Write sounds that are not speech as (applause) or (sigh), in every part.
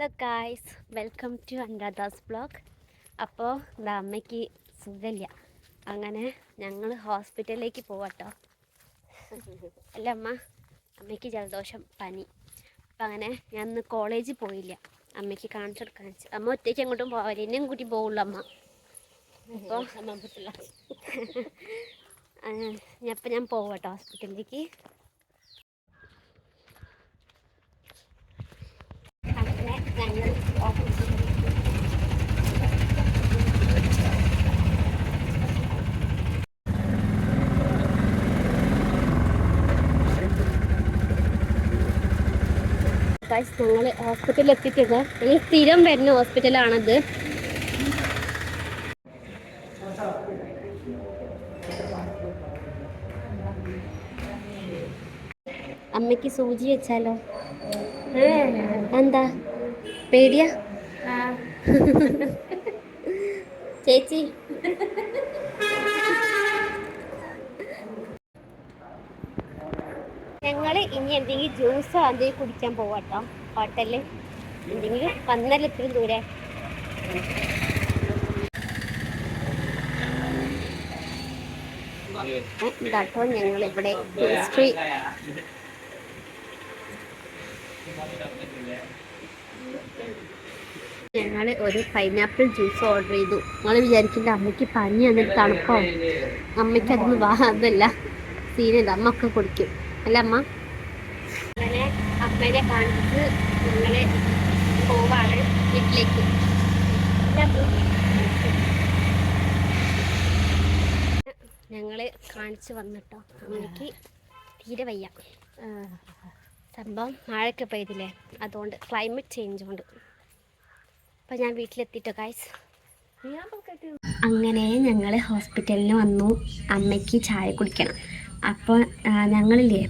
Hello guys welcome to അൻഡാദാസ് blog അപ്പോൾ എന്താ അമ്മയ്ക്ക് സുഖമില്ല. അങ്ങനെ ഞങ്ങൾ ഹോസ്പിറ്റലിലേക്ക് പോവാട്ടോ. അല്ല അമ്മ അമ്മയ്ക്ക് ജലദോഷം പനി. അപ്പം അങ്ങനെ ഞാൻ ഇന്ന് കോളേജിൽ പോയില്ല. അമ്മയ്ക്ക് കാണിച്ചു കൊടുക്കാൻ വെച്ചു. അമ്മ ഒറ്റയ്ക്ക് അങ്ങോട്ടും പോവില്ല എന്നെയും കൂട്ടി പോവുള്ളൂ അമ്മ. അപ്പോൾ അപ്പം (laughs) ഞാൻ പോവാട്ടോ ഹോസ്പിറ്റലിലേക്ക് അങ്ങനെ ഞങ്ങൾ ഓഫീസിലേക്ക് ഗൈസ് ഞങ്ങൾ ഹോസ്പിറ്റലിൽ എത്തിയിട്ടുണ്ട്. ഞങ്ങൾ സ്ഥിരം വരുന്ന ഹോസ്പിറ്റലാണത് അമ്മയ്ക്ക് സൂചി വെച്ചാലോ? എന്താ? പേടിയാ (laughs) ചേച്ചി. ഞങ്ങൾ ഇനി എന്തെങ്കിലും ജ്യൂസോ എന്തെങ്കിലും കുടിക്കാൻ പോവാട്ടോ. ഹോട്ടലിൽ എന്തെങ്കിലും വന്നല്ലോ ഇത്രയും ദൂരെ. ഇതാട്ടോ ഞങ്ങൾ ഇവിടെ ഹിസ്റ്ററി. ഞങ്ങൾ ഒരു പൈനാപ്പിൾ ജ്യൂസ് ഓർഡർ ചെയ്തു. നിങ്ങൾ വിചാരിക്കില്ല അമ്മയ്ക്ക് പനി എന്നിട്ട് തണുപ്പോ? അമ്മയ്ക്ക് അതൊന്നും വാ അതല്ല. സീനല്ല അമ്മ ഒക്കെ കുടിക്കും. അല്ല അമ്മ? അങ്ങനെ അമ്മേനെ കാണിച്ച് ഞങ്ങൾ പോവാണ് വീട്ടിലേക്ക്. ഞങ്ങൾ കാണിച്ച് വന്നിട്ടോ? അമ്മയ്ക്ക് തീരെ വയ്യ. സംഭവം മഴയൊക്കെ പെയ്തില്ലേ? അതുകൊണ്ട് ക്ലൈമറ്റ് ചേഞ്ച് കൊണ്ട്. അപ്പം ഞാൻ വീട്ടിലെത്തിയിട്ടോ ഗായ്സ് അങ്ങനെ ഞങ്ങൾ ഹോസ്പിറ്റലിൽ വന്നു. അമ്മയ്ക്ക് ചായ കുടിക്കണം. അപ്പോൾ ഞങ്ങളില്ലേ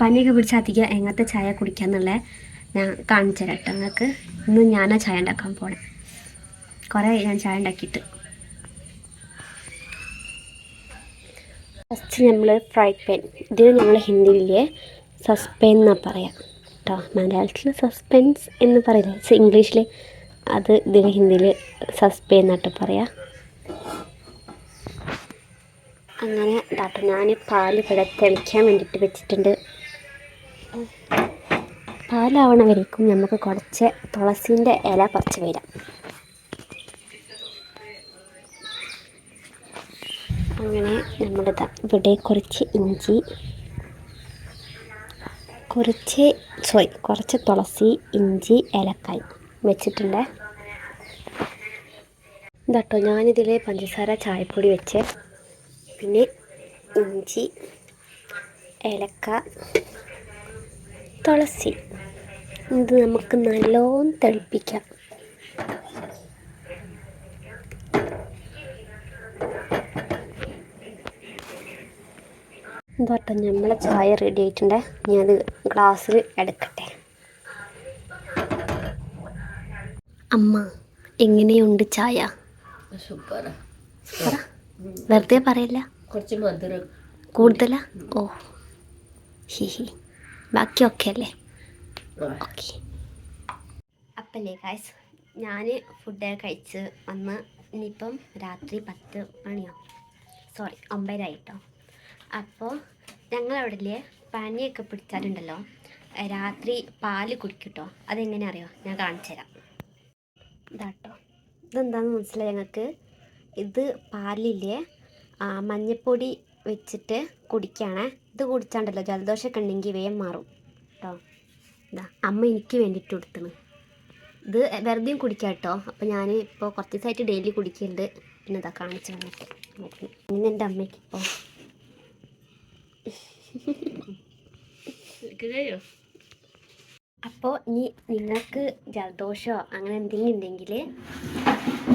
പനിയൊക്കെ പിടിച്ച അധികം എങ്ങനത്തെ ചായ കുടിക്കാന്നുള്ള ഞാൻ കാണിച്ചു തരാം കേട്ടോ നിങ്ങൾക്ക്. ഇന്ന് ഞാനാ ചായ ഉണ്ടാക്കാൻ പോണേ. കുറേ ഞാൻ ചായ ഉണ്ടാക്കിയിട്ട്. ഫസ്റ്റ് നമ്മൾ ഫ്രൈ പാൻ ഇതിന് ഞങ്ങൾ ഹിന്ദിയിലെ സസ്പെൻ എന്നാണ് പറയാം. കേട്ടോ മലയാളത്തിൽ സസ്പെൻസ് എന്ന് പറയില്ല ഇംഗ്ലീഷിൽ അത് ഇതിന് ഹിന്ദിയിൽ സസ്പേ എന്നിട്ട് പറയാം. അങ്ങനെ താട്ട ഞാൻ പാൽ ഇവിടെ തിളയ്ക്കാൻ വേണ്ടിയിട്ട് വെച്ചിട്ടുണ്ട്. പാലാവണ വരേക്കും നമുക്ക് കുറച്ച് തുളസീന്റെ ഇല പറിച്ച് വരാം. അങ്ങനെ നമ്മുടെ ഇവിടെ കുറച്ച് ഇഞ്ചി കുറച്ച് സോറി കുറച്ച് തുളസി ഇഞ്ചി ഏലക്കായ്. വെച്ചിട്ടുണ്ട്. ഇതാട്ടോ ഞാനിതിൽ പഞ്ചസാര ചായപ്പൊടി വെച്ച് പിന്നെ ഇഞ്ചി ഏലക്ക തുളസി. ഇത് നമുക്ക് നല്ലോണം തിളപ്പിക്കാം. കേട്ടോ നമ്മളെ ചായ റെഡി ആയിട്ടുണ്ട്. ഞാനത് ഗ്ലാസ്സിൽ എടുക്കട്ടെ അമ്മ എങ്ങനെയുണ്ട് ചായ? സൂപ്പറാ വെറുതെ പറയില്ല. കുറച്ച് മധുരം. കൂടുതലാ? ഓ. ഹി ഹി. ബാക്കി ഓക്കെ അല്ലേ? ഓക്കെ അപ്പല്ലേ ഗായ്സ് ഞാൻ ഫുഡ് കഴിച്ച് വന്ന് ഇനിയിപ്പം രാത്രി പത്ത് മണിയോ? സോറി ഒമ്പതരായിട്ടോ അപ്പോൾ ഞങ്ങളവിടെയല്ലേ പനിയൊക്കെ പിടിച്ചാലുണ്ടല്ലോ? രാത്രി പാൽ കുടിക്കൂട്ടോ? അതെങ്ങനെ അറിയോ ഞാൻ കാണിച്ചു തരാം ഇതാട്ടോ. ഇതെന്താണെന്ന് മനസ്സിലായി ഞങ്ങൾക്ക്? ഇത് പാലില്ലേ? മഞ്ഞപ്പൊടി വെച്ചിട്ട് കുടിക്കുകയാണേ ഇത് കുടിച്ചാണ്ടല്ലോ ജലദോഷമൊക്കെ ഉണ്ടെങ്കിൽ വേഗം മാറും. കേട്ടോ ഇതാ അമ്മ എനിക്ക് വേണ്ടിയിട്ട് കൊടുത്തണ്. ഇത് വെറുതെയും കുടിക്കാം കേട്ടോ അപ്പോൾ ഞാൻ ഇപ്പോൾ കുറച്ച് ദിവസമായിട്ട് ഡെയിലി കുടിക്കുന്നുണ്ട് പിന്നെ ഇതാ കാണിച്ചു തന്നിട്ട്. ഇന്ന് എന്റെ അമ്മയ്ക്ക് ഇപ്പോൾ അപ്പോൾ ഇനി നിങ്ങൾക്ക് ജലദോഷമോ അങ്ങനെ എന്തെങ്കിലും ഉണ്ടെങ്കിൽ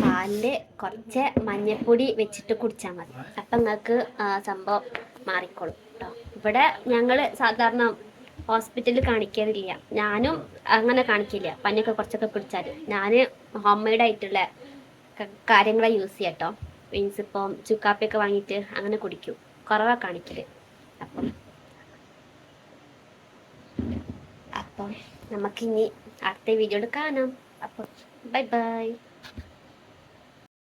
പാലിൽ കുറച്ച് മഞ്ഞൾപ്പൊടി വെച്ചിട്ട് കുടിച്ചാൽ മതി. അപ്പം നിങ്ങൾക്ക് സംഭവം മാറിക്കോളും കേട്ടോ ഇവിടെ ഞങ്ങൾ സാധാരണ ഹോസ്പിറ്റലിൽ കാണിക്കാറില്ല ഞാനും അങ്ങനെ കാണിക്കില്ല. പനിയൊക്കെ കുറച്ചൊക്കെ പിടിച്ചാൽ ഞാൻ ഹോം ആയിട്ടുള്ള കാര്യങ്ങളെ യൂസ് ചെയ്യാം കേട്ടോ മീൻസ് ഇപ്പം ചുക്കാപ്പിയൊക്കെ വാങ്ങിയിട്ട് അങ്ങനെ കുടിക്കും. കുറവാണ് കാണിക്കൽ അപ്പം നമുക്കിനി അടുത്ത വീഡിയോയിൽ കാണാം. അപ്പോൾ ബൈ ബൈ.